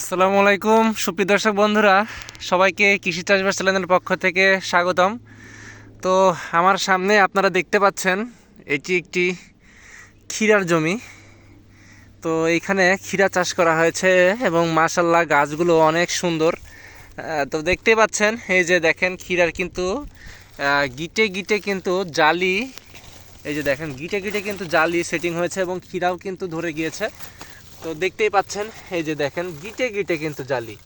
আসসালামু আলাইকুম, সুপ্রিয় দর্শক বন্ধুরা, সবাইকে কৃষি চাষবাস চ্যানেলের পক্ষ থেকে স্বাগতম। তো আমার সামনে আপনারা দেখতে পাচ্ছেন, এটি একটি ক্ষীরার জমি। তো এইখানে ক্ষীরা চাষ করা হয়েছে এবং মাশাল্লাহ গাছগুলো অনেক সুন্দর। তো দেখতেই পাচ্ছেন, এই যে দেখেন ক্ষীরার কিন্তু গিটে গিটে কিন্তু জালি, এই যে দেখেন গিটে গিটে কিন্তু জালি সেটিং হয়েছে এবং ক্ষীরাও কিন্তু ধরে গিয়েছে। তো দেখতেই পাচ্ছেন, এই যে দেখেন, গিটে গিটে কিন্তু জালি।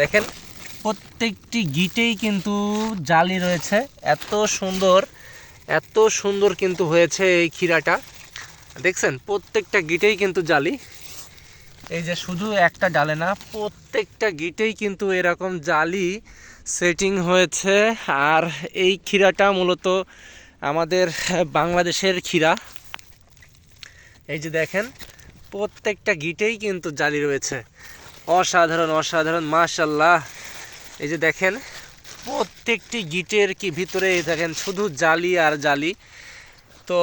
দেখেন, প্রত্যেকটি গিটেই কিন্তু জালি রয়েছে। এত সুন্দর এত সুন্দর কিন্তু হয়েছে এই ক্ষীরাটা। দেখছেন, প্রত্যেকটা গিটেই কিন্তু জালি। এই যে শুধু একটা ডালে না, প্রত্যেকটা গিটেই কিন্তু এরকম জালি সেটিং হয়েছে। আর এই ক্ষীরাটা মূলত আমাদের বাংলাদেশের ক্ষীরা। এই যে দেখেন প্রত্যেকটা গিটেই কিন্তু জালি রয়েছে। অসাধারণ অসাধারণ মাশাল্লাহ এই যে দেখেন, প্রত্যেকটি গিটের কি ভিতরে দেখেন, শুধু জালি আর জালি। তো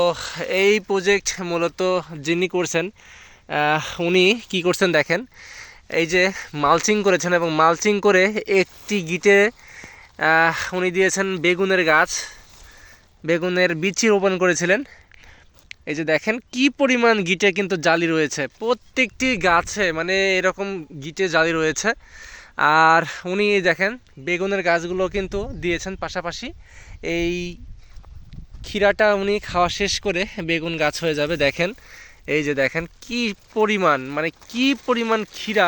এই প্রজেক্ট মূলত যিনি করছেন উনি কি করছেন দেখেন, এই যে মালচিং করেছেন এবং মালচিং করে একটি গিটে উনি দিয়েছেন বেগুনের গাছ, বেগুনের বিচি রোপণ করেছিলেন। এই যে দেখেন কি পরিমাণ গিটে কিন্তু জালি রয়েছে। প্রত্যেকটি গাছে মানে এরকম গিটে জালি রয়েছে। আর উনি দেখেন, বেগুনের গাছগুলো কিন্তু দিয়েছেন পাশাপাশি। এই ক্ষীরাটা উনি খাওয়া শেষ করে বেগুন গাছ হয়ে যাবে, দেখেন। এই যে দেখেন কি পরিমাণ মানে কি পরিমাণ ক্ষীরা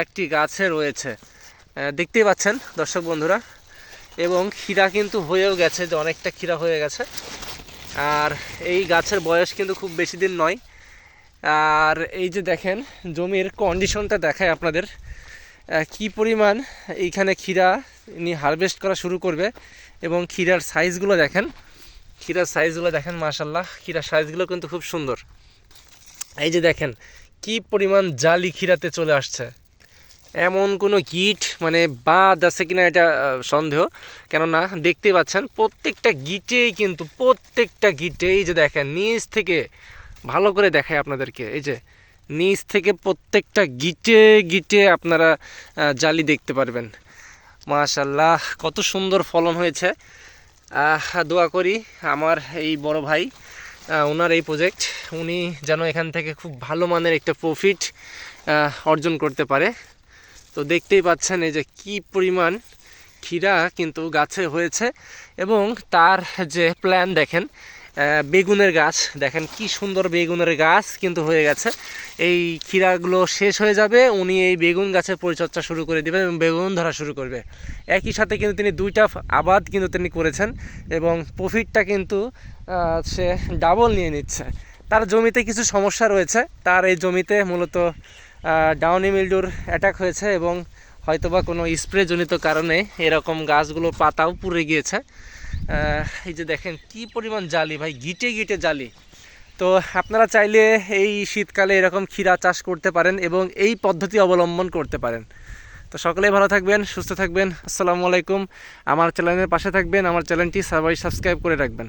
একটি গাছে রয়েছে। দেখতেই পাচ্ছেন দর্শক বন্ধুরা। এবং ক্ষীরা কিন্তু হয়েও গেছে, যে অনেকটা ক্ষীরা হয়ে গেছে। আর এই গাছের বয়স কিন্তু খুব বেশি দিন নয়। আর এই যে দেখেন, জমির কন্ডিশনটা দেখায় আপনাদের। কি পরিমাণ এইখানে ক্ষীরা ইনি হারভেস্ট করা শুরু করবে এবং ক্ষীরার সাইজগুলো দেখেন। ক্ষীরার সাইজগুলো দেখেন মাশাল্লাহ ক্ষীরার সাইজগুলো কিন্তু খুব সুন্দর। এই যে দেখেন, কি পরিমাণ জালি ক্ষীরাতে চলে আসছে। এমন কোনো গিট মানে বাদ আছে কিনা এটা সন্দেহ। কেননা দেখতে পাচ্ছেন, প্রত্যেকটা গিটেই কিন্তু, প্রত্যেকটা গিটেই যে দেখেন, নিচ থেকে, ভালো করে দেখায় আপনাদেরকে, এই যে, নিচ থেকে প্রত্যেকটা গিটে গিটে আপনারা জালি দেখতে পারবেন। মাশাল্লাহ কত সুন্দর ফলন হয়েছে। দোয়া করি আমার এই বড় ভাই ওনার এই প্রজেক্ট উনি যেন এখান থেকে খুব ভালো মানের একটা প্রফিট অর্জন করতে পারে। তো দেখতেই পাচ্ছেন এই যে কি পরিমাণ ক্ষীরা কিন্তু গাছে হয়েছে এবং তার যে প্ল্যান দেখেন বেগুনের গাছ। দেখেন কি সুন্দর বেগুনের গাছ কিন্তু হয়ে গেছে। এই ক্ষীরাগুলো শেষ হয়ে যাবে, উনি এই বেগুন গাছের পরিচর্যা শুরু করে দেবেন এবং বেগুন ধরা শুরু করবে। একই সাথে কিন্তু তিনি দুইটা আবাদ কিন্তু তিনি করেছেন এবং প্রফিটটা কিন্তু সে ডাবল নিয়ে নিচ্ছে। তার জমিতে কিছু সমস্যা রয়েছে। তার এই জমিতে মূলত ডাউনি মিল্ডুর অ্যাটাক হয়েছে এবং হয়তোবা কোনো স্প্রে জনিত কারণে এরকম গাছগুলো পাতাও পুড়ে গিয়েছে। এই যে দেখেন কি পরিমাণ জালি ভাই, গিটে গিটে জালি। তো আপনারা চাইলে এই শীতকালে এরকম ক্ষীরা চাষ করতে পারেন এবং এই পদ্ধতি অবলম্বন করতে পারেন। তো সকলেই ভালো থাকবেন, সুস্থ থাকবেন, আসসালামু আলাইকুম। আমার চ্যানেলের পাশে থাকবেন, আমার চ্যানেলটি সবাই সাবস্ক্রাইব করে রাখবেন।